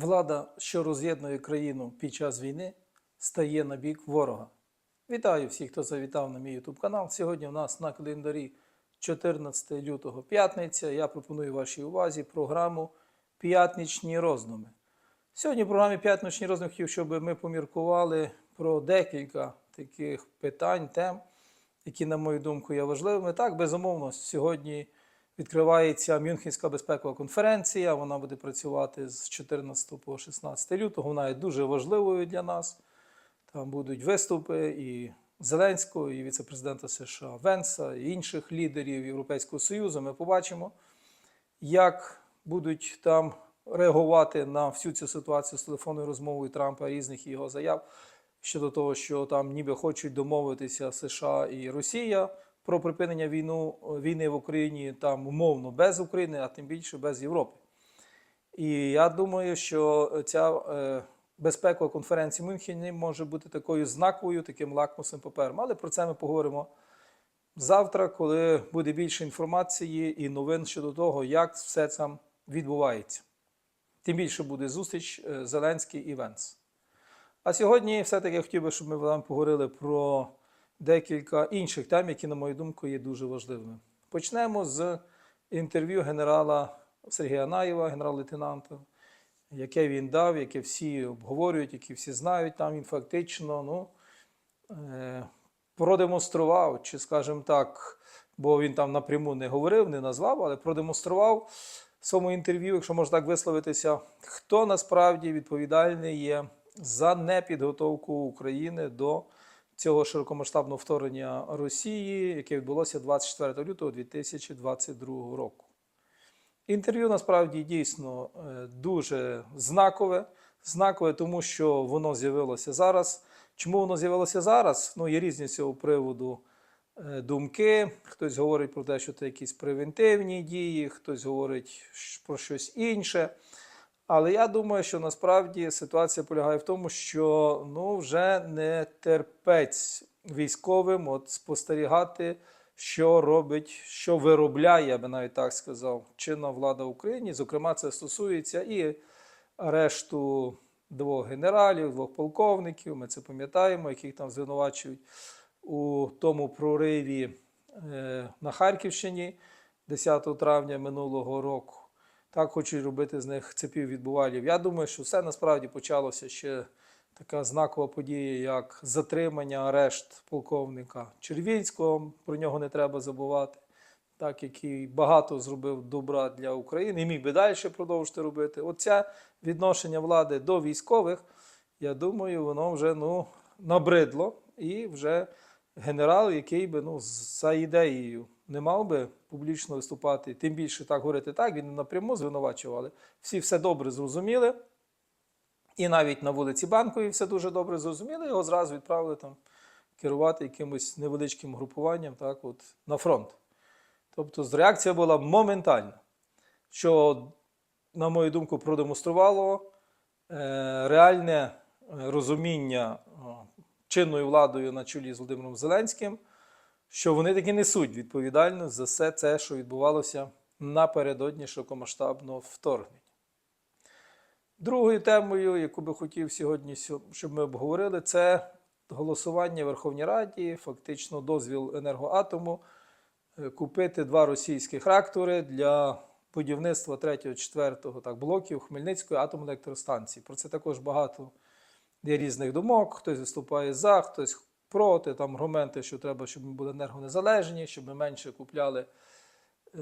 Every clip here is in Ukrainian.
Влада, що роз'єднує країну під час війни, стає на бік ворога. Вітаю всіх, хто завітав на мій YouTube канал. Сьогодні у нас на календарі 14 лютого п'ятниця. Я пропоную вашій увазі програму П'ятничні роздуми. Сьогодні в програмі П'ятничні роздуми хотів, щоб ми поміркували про декілька таких питань, тем, які, на мою думку, є важливими. Так, безумовно, сьогодні відкривається Мюнхенська безпекова конференція. Вона буде працювати з 14 по 16 лютого. Вона є дуже важливою для нас. Там будуть виступи і Зеленського, і віце-президента США Венса, і інших лідерів Європейського Союзу. Ми побачимо, як будуть там реагувати на всю цю ситуацію з телефонною розмовою Трампа різних його заяв щодо того, що там ніби хочуть домовитися США і Росія про припинення війну, війни в Україні там умовно без України, а тим більше без Європи. І я думаю, що ця е, безпекова конференція в Мюнхені може бути такою знаковою, таким лакмусом папером. Але про це ми поговоримо завтра, коли буде більше інформації і новин щодо того, як все це відбувається. Тим більше буде зустріч е, Зеленський і Венс. А сьогодні все-таки я хотів би, щоб ми вам поговорили про декілька інших тем, які, на мою думку, є дуже важливими. Почнемо з інтерв'ю генерала Сергія Наєва, генерал-лейтенанта, яке він дав, яке всі обговорюють, які всі знають. Там він фактично ну, е, продемонстрував, чи, скажімо так, бо він там напряму не говорив, не назвав, але продемонстрував в своєму інтерв'ю, якщо можна так висловитися, хто насправді відповідальний є за непідготовку України до цього широкомасштабного вторгнення Росії, яке відбулося 24 лютого 2022 року. Інтерв'ю насправді дійсно е, дуже знакове. Знакове, тому що воно з'явилося зараз. Чому воно з'явилося зараз? Ну, є різні цього приводу е, думки. Хтось говорить про те, що це якісь превентивні дії, хтось говорить про щось інше. Але я думаю, що насправді ситуація полягає в тому, що ну, вже не терпець військовим от спостерігати, що робить, що виробляє, я би навіть так сказав, чинна влада в Україні. Зокрема, це стосується і арешту двох генералів, двох полковників. Ми це пам'ятаємо, яких там звинувачують у тому прориві е, на Харківщині 10 травня минулого року. Так хочуть робити з них цепів відбувалів. Я думаю, що все насправді почалося ще така знакова подія, як затримання, арешт полковника Червінського. Про нього не треба забувати, так який багато зробив добра для України і міг би далі продовжити робити. Оце відношення влади до військових, я думаю, воно вже ну, набридло і вже генерал, який би ну, за ідеєю не мав би публічно виступати, тим більше так говорити так, він напряму звинувачував, але всі все добре зрозуміли. І навіть на вулиці Банковій все дуже добре зрозуміли, його зразу відправили там керувати якимось невеличким групуванням так, от, на фронт. Тобто реакція була моментальна, що, на мою думку, продемонструвало е, реальне розуміння чинною владою на чолі з Володимиром Зеленським, що вони таки несуть відповідальність за все це, що відбувалося напередодні широкомасштабного вторгнення. Другою темою, яку би хотів сьогодні, щоб ми обговорили, це голосування в Верховній Раді, фактично дозвіл енергоатому е, купити два російських реактори для будівництва 3-4 блоків Хмельницької атомної електростанції. Про це також багато є різних думок. Хтось виступає за, хтось проти. Там аргументи, що треба, щоб ми були енергонезалежні, щоб ми менше купляли е,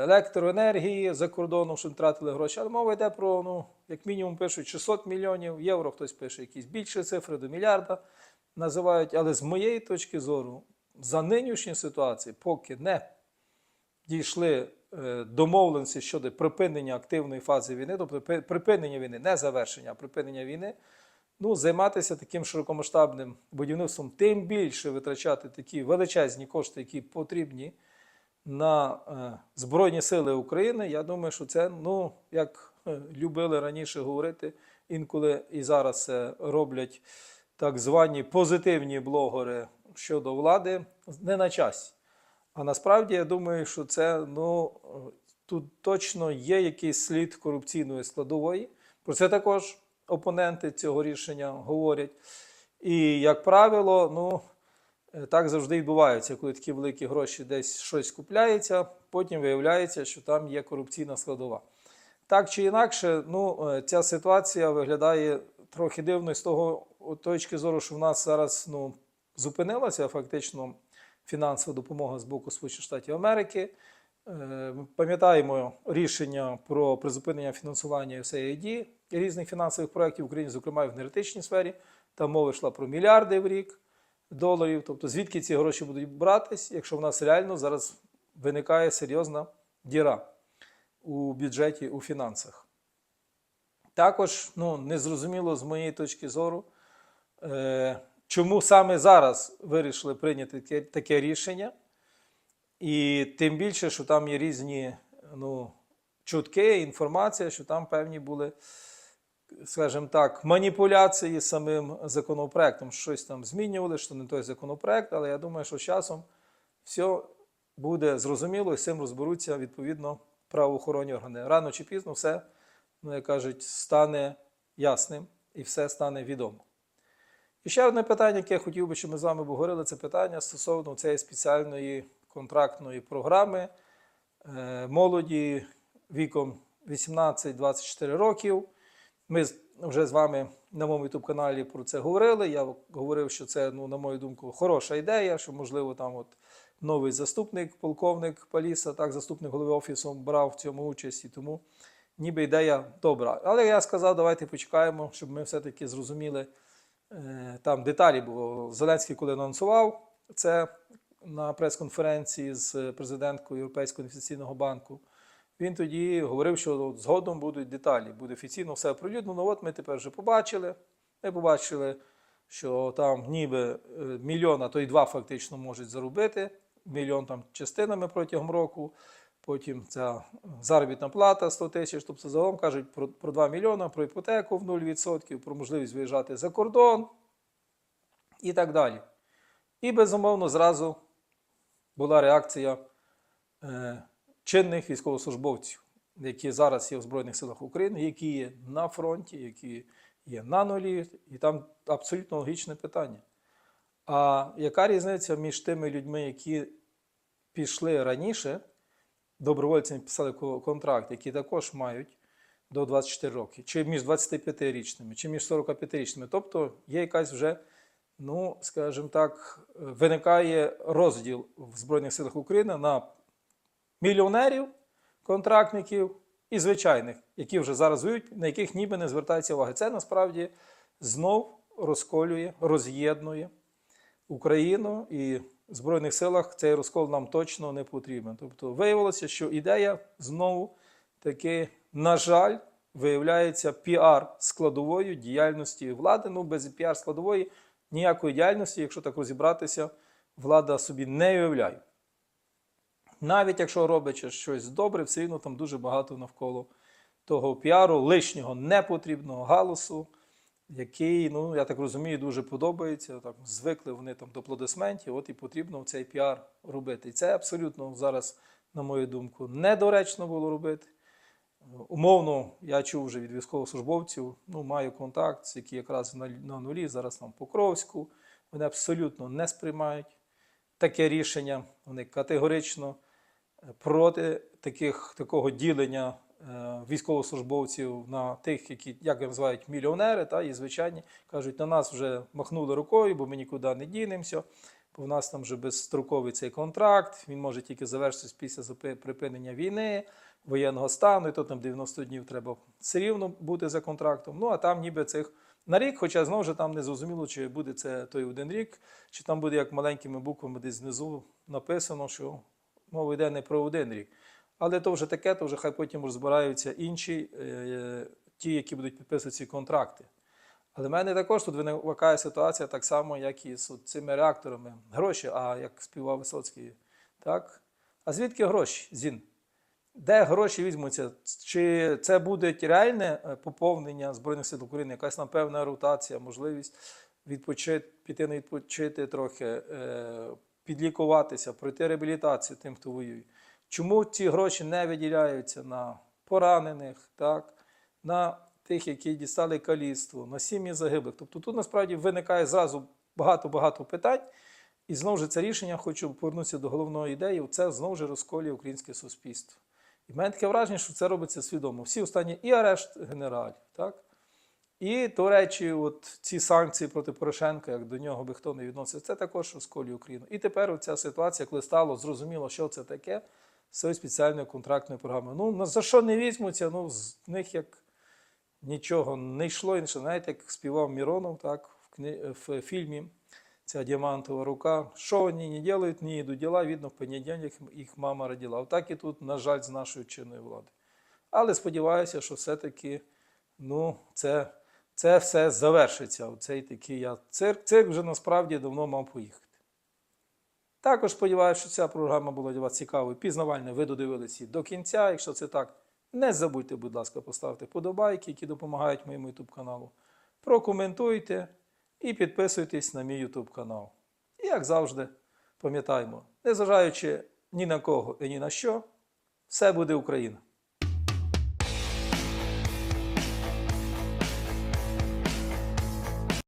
електроенергії за кордоном, щоб не тратили гроші. Але мова йде про, ну, як мінімум, пишуть 600 мільйонів євро, хтось пише якісь більші цифри до мільярда називають. Але з моєї точки зору, за нинішньої ситуації, поки не дійшли е, домовленості щодо припинення активної фази війни, тобто припинення війни, не завершення, а припинення війни ну, займатися таким широкомасштабним будівництвом, тим більше витрачати такі величезні кошти, які потрібні на е, Збройні Сили України. Я думаю, що це, ну, як е, любили раніше говорити, інколи і зараз роблять так звані позитивні блогери щодо влади, не на часі. А насправді я думаю, що це ну, тут точно є якийсь слід корупційної складової Про це також опоненти цього рішення говорять. І, як правило, ну, е, так завжди відбувається, коли такі великі гроші десь щось купляється, потім виявляється, що там є корупційна складова. Так чи інакше, ну, е, ця ситуація виглядає трохи дивно з того точки зору, що в нас зараз ну, зупинилася фактично фінансова допомога з боку Сполучених Штатів Америки. Е, пам'ятаємо рішення про призупинення фінансування USAID різних фінансових проєктів в Україні, зокрема і в енергетичній сфері. Там мова йшла про мільярди в рік доларів. Тобто, звідки ці гроші будуть братись, якщо в нас реально зараз виникає серйозна діра у бюджеті, у фінансах. Також ну, незрозуміло з моєї точки зору, е, чому саме зараз вирішили прийняти таке рішення. І тим більше, що там є різні ну, чутки, інформація, що там певні були, скажімо так, маніпуляції самим законопроектом. Щось там змінювали, що не той законопроект, але я думаю, що з часом все буде зрозуміло і з цим розберуться відповідно правоохоронні органи. Рано чи пізно все, ну, як кажуть, стане ясним і все стане відомо. І ще одне питання, яке я хотів би, щоб ми з вами обговорили, це питання стосовно цієї спеціальної контрактної програми е, молоді віком 18-24 років. Ми вже з вами на моєму youtube каналі про це говорили. Я говорив, що це, ну, на мою думку, хороша ідея, що, можливо, там от новий заступник, полковник Паліса, так, заступник голови офісу брав в цьому участь, і тому ніби ідея добра. Але я сказав, давайте почекаємо, щоб ми все-таки зрозуміли е, там деталі, бо Зеленський, коли анонсував це на прес-конференції з президенткою Європейського інвестиційного банку, він тоді говорив, що згодом будуть деталі, буде офіційно все оприлюднено. От ми тепер вже побачили. Ми побачили, що там ніби е, мільйон, а то й два фактично можуть заробити. Мільйон там частинами протягом року. Потім ця заробітна плата 100 тисяч. Тобто загалом кажуть про, про 2 мільйони, про іпотеку в 0%, про можливість виїжджати за кордон і так далі. І безумовно зразу була реакція е, чинних військовослужбовців, які зараз є в Збройних силах України, які є на фронті, які є на нулі, і там абсолютно логічне питання. А яка різниця між тими людьми, які пішли раніше, добровольцями писали контракт, які також мають до 24 роки, чи між 25-річними, чи між 45-річними. Тобто є якась вже, ну, скажімо так, виникає розділ в Збройних силах України на мільйонерів, контрактників і звичайних, які вже зараз воюють, на яких ніби не звертається уваги. Це насправді знов розколює, роз'єднує Україну і в Збройних силах цей розкол нам точно не потрібен. Тобто виявилося, що ідея знову таки, на жаль, виявляється піар складовою діяльності влади. Ну, без піар складової ніякої діяльності, якщо так розібратися, влада собі не уявляє. Навіть якщо робить щось добре, все одно там дуже багато навколо того піару, лишнього непотрібного галусу, який, ну, я так розумію, дуже подобається. Так, звикли вони там до аплодисментів, от і потрібно цей піар робити. І це абсолютно зараз, на мою думку, недоречно було робити. Умовно, я чув вже від військовослужбовців, ну, маю контакт, які якраз на, нулі, зараз там Покровську. Вони абсолютно не сприймають таке рішення. Вони категорично е, проти таких, такого ділення е, військовослужбовців на тих, які, як їх називають, мільйонери, та, і звичайні кажуть, на нас вже махнули рукою, бо ми нікуди не дінемося. Бо в нас там вже безстроковий цей контракт, він може тільки завершитися після припинення війни, воєнного стану, і то там 90 днів треба все рівно бути за контрактом. Ну а там ніби цих на рік, хоча знову ж там не зрозуміло, чи буде це той один рік, чи там буде як маленькими буквами десь знизу написано, що мова йде не про один рік. Але то вже таке, то вже хай потім розбираються інші, е, ті, які будуть підписувати ці контракти. Але в мене також тут виникає ситуація так само, як і з цими реакторами. Гроші, а як співав Висоцький. Так? А звідки гроші, Зін? Де гроші візьмуться? Чи це буде реальне е, поповнення Збройних сил України, якась там певна ротація, можливість відпочити, піти на відпочити трохи, е, підлікуватися, пройти реабілітацію тим, хто воює? Чому ці гроші не виділяються на поранених, так? на тих, які дістали каліцтво, на сім'ї загиблих. Тобто тут насправді виникає зразу багато-багато питань. І знову ж це рішення, хочу повернутися до головної ідеї, це знову ж розколює українське суспільство. І в мене таке враження, що це робиться свідомо. Всі останні і арешт генералів, так? І, до речі, от ці санкції проти Порошенка, як до нього би хто не відносив, це також розколює Україну. І тепер оця ситуація, коли стало зрозуміло, що це таке, з спеціальною контрактною програмою. Ну, за що не візьмуться, ну, з них як нічого не йшло інше. Знаєте, як співав Міронов, так, в, кни... в фільмі ця діамантова рука. Що вони не делают, не йдуть діла, видно, в понедільник їх мама родила. Отак і тут, на жаль, з нашою чинною владою. Але сподіваюся, що все-таки ну, це, це все завершиться. Оцей такий я цирк. Цирк вже насправді давно мав поїхати. Також сподіваюся, що ця програма була для вас цікавою, пізнавальною. Ви додивилися до кінця. Якщо це так, не забудьте, будь ласка, поставити подобайки, які допомагають моєму YouTube каналу. Прокоментуйте і підписуйтесь на мій YouTube канал. І як завжди, пам'ятаємо, незважаючи ні на кого і ні на що, все буде Україна.